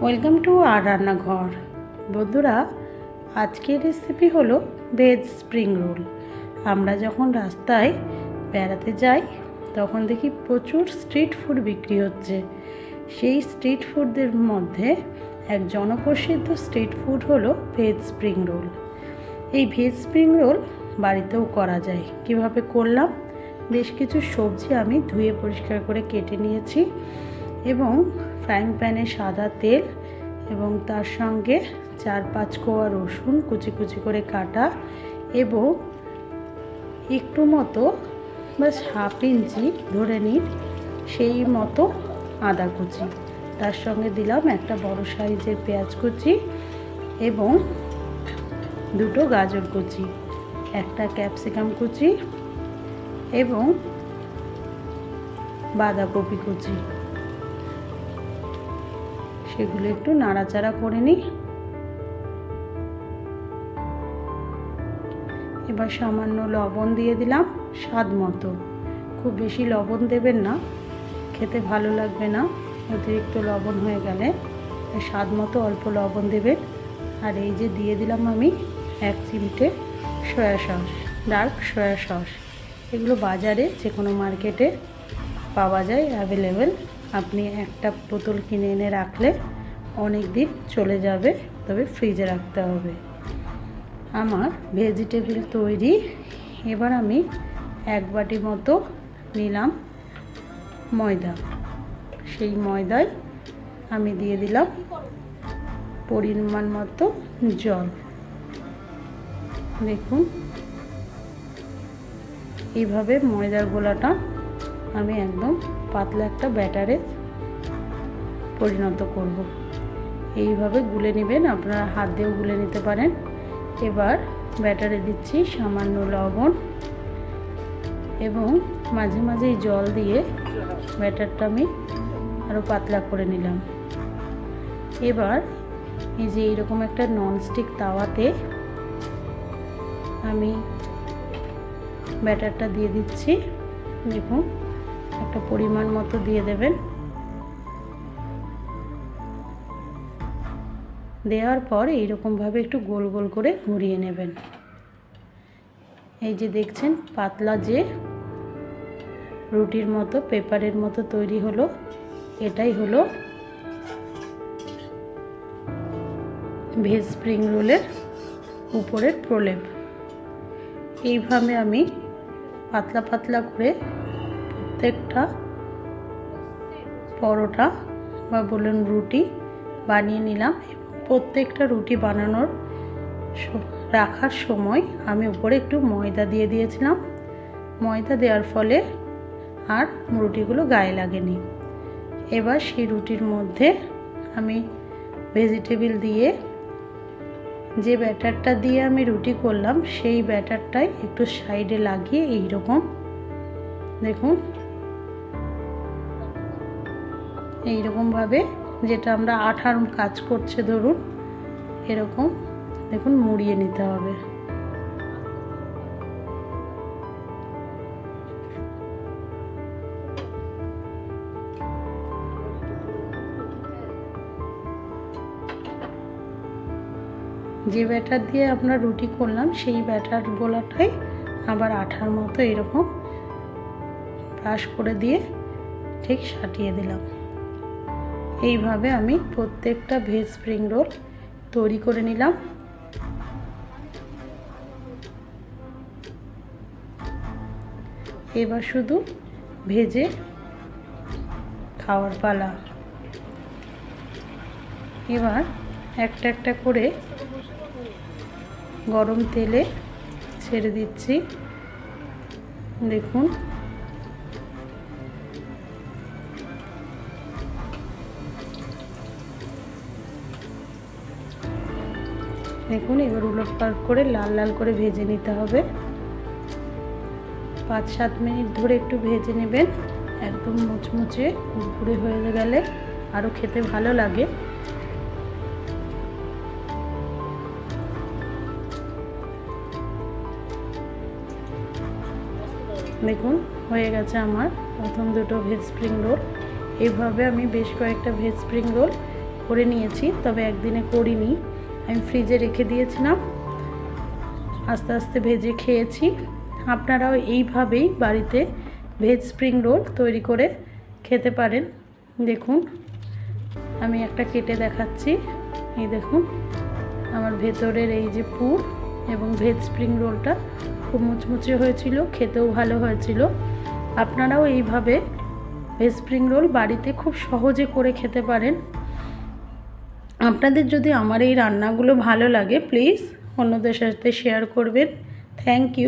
Welcome to আর রান্নাঘর। বন্ধুরা, আজকের রেসিপি হলো ভেজ স্প্রিং রোল আমরা যখন রাস্তায় বেড়াতে যাই, তখন দেখি প্রচুর স্ট্রিট ফুড বিক্রি হচ্ছে। সেই স্ট্রিট ফুডদের মধ্যে এক জনপ্রসিদ্ধ স্ট্রিট ফুড হলো ভেজ স্প্রিং রোল এই ভেজ স্প্রিং রোল বাড়িতেও করা যায়। কীভাবে করলাম? বেশ কিছু সবজি আমি ধুয়ে পরিষ্কার করে কেটে নিয়েছি। এবং ফ্রাইং প্যানে সাদা তেল এবং তার সঙ্গে চার পাঁচ কোয়া রসুন কুচি কুচি করে কাটা এবং একটু মতো বাস হাফ ইঞ্চি ধরে নিন সেই মতো আদা কুচি। তার সঙ্গে দিলাম একটা বড় সাইজের পেঁয়াজ কুচি এবং দুটো গাজর কুচি, একটা ক্যাপসিকাম কুচি এবং বাঁধাকপি কুচি। সেগুলো একটু নাড়াচাড়া করে নিই। এবার সামান্য লবণ দিয়ে দিলাম স্বাদ মতো। খুব বেশি লবণ দেবেন না, খেতে ভালো লাগবে না, অতিরিক্ত লবণ হয়ে গেলে। স্বাদ মতো অল্প লবণ দেবেন। আর এই যে দিয়ে দিলাম আমি এক চিমটে soya sauce, dark soya sauce. এগুলো বাজারে যে কোনো মার্কেটে পাওয়া যায়, অ্যাভেলেবেল। আপনি একটা বোতল কিনে এনে রাখলে অনেক দিন চলে যাবে, তবে ফ্রিজে রাখতে হবে। আমার ভেজিটেবিল তৈরি। এবার আমি এক বাটি মতো নিলাম ময়দা। সেই ময়দায় আমি দিয়ে দিলাম পরিমাণ মতো জল। দেখুন, এইভাবে ময়দার গোলাটা আমি একদম পাতলা একটা ব্যাটারে পরিণত করব। এইভাবে গুলে নেবেন, আপনারা হাত দিয়েও গুলে নিতে পারেন। এবার ব্যাটারে দিচ্ছি সামান্য লবণ এবং মাঝে মাঝেই জল দিয়ে ব্যাটারটা আমি আরও পাতলা করে নিলাম। এবার এই যে এইরকম একটা ননস্টিক তাওয়াতে আমি ব্যাটারটা দিয়ে দিচ্ছি। দেখুন একটা পরিমাণ মতো দিয়ে দেবেন। দেওয়ার পর এইরকমভাবে একটু গোল গোল করে ঘুরিয়ে নেবেন। এই যে দেখছেন, পাতলা যে রুটির মতো, পেপারের মতো তৈরি হলো, এটাই হলো ভেজ স্প্রিং রোলের উপরের প্রলেপ। এইভাবে আমি পাতলা পাতলা করে প্রত্যেকটা পরোটা বা বলুন রুটি বানিয়ে নিলাম প্রত্যেকটা রুটি বানানোর রাখার সময় আমি উপরে একটু ময়দা দিয়ে দিয়েছিলাম। ময়দা দেওয়ার ফলে আর রুটিগুলো গায়ে লাগেনি। এবার সেই রুটির মধ্যে আমি ভেজিটেবিল দিয়ে যে ব্যাটারটা দিয়ে আমি রুটি করলাম, সেই ব্যাটারটাই একটু সাইডে লাগিয়ে এই রকম দেখুন এইরকমভাবে যেটা আমরা আঠার কাজ করছে ধরুন, এরকম দেখুন মুড়িয়ে নিতে হবে। যে ব্যাটার দিয়ে আমরা রুটি করলাম, সেই ব্যাটার গোলাটাই আবার আঠার মতো এরকম ব্রাশ করে দিয়ে ঠিক সাটিয়ে দিলাম। এইভাবে আমি প্রত্যেকটা ভেজ স্প্রিং রোল তৈরি করে নিলাম। এবার শুধু ভেজে খাওয়ার পালা। এবার একটা একটা করে গরম তেলে ছেড়ে দিচ্ছি। দেখুন দেখুন, এবার উলট পালট করে লাল লাল করে ভেজে নিতে হবে। পাঁচ সাত মিনিট ধরে একটু ভেজে নেবেন। একদম মুচমুচে কুড়কুড়ে হয়ে গেলে আরও খেতে ভালো লাগে। দেখুন, হয়ে গেছে আমার প্রথম দুটো ভেজ স্প্রিং রোল। এইভাবে আমি বেশ কয়েকটা ভেজ স্প্রিং রোল করে নিয়েছি, তবে একদিনে করিনি। আমি ফ্রিজে রেখে দিয়েছিলাম। আস্তে আস্তে ভেজে খেয়েছি। আপনারাও এইভাবেই বাড়িতে ভেজ স্প্রিং রোল তৈরি করে খেতে পারেন। দেখুন, আমি একটা কেটে দেখাচ্ছি। এই দেখুন, আমার ভেতরের এই যে পুর এবং ভেজ স্প্রিং রোলটা খুব মুচমুচে হয়েছিল, খেতেও ভালো হয়েছিল। আপনারাও এইভাবে ভেজ স্প্রিং রোল বাড়িতে খুব সহজে করে খেতে পারেন। আপনাদের যদি আমার এই রান্নাগুলো ভালো লাগে প্লিজ অন্যদের সাথে শেয়ার করবেন। Thank you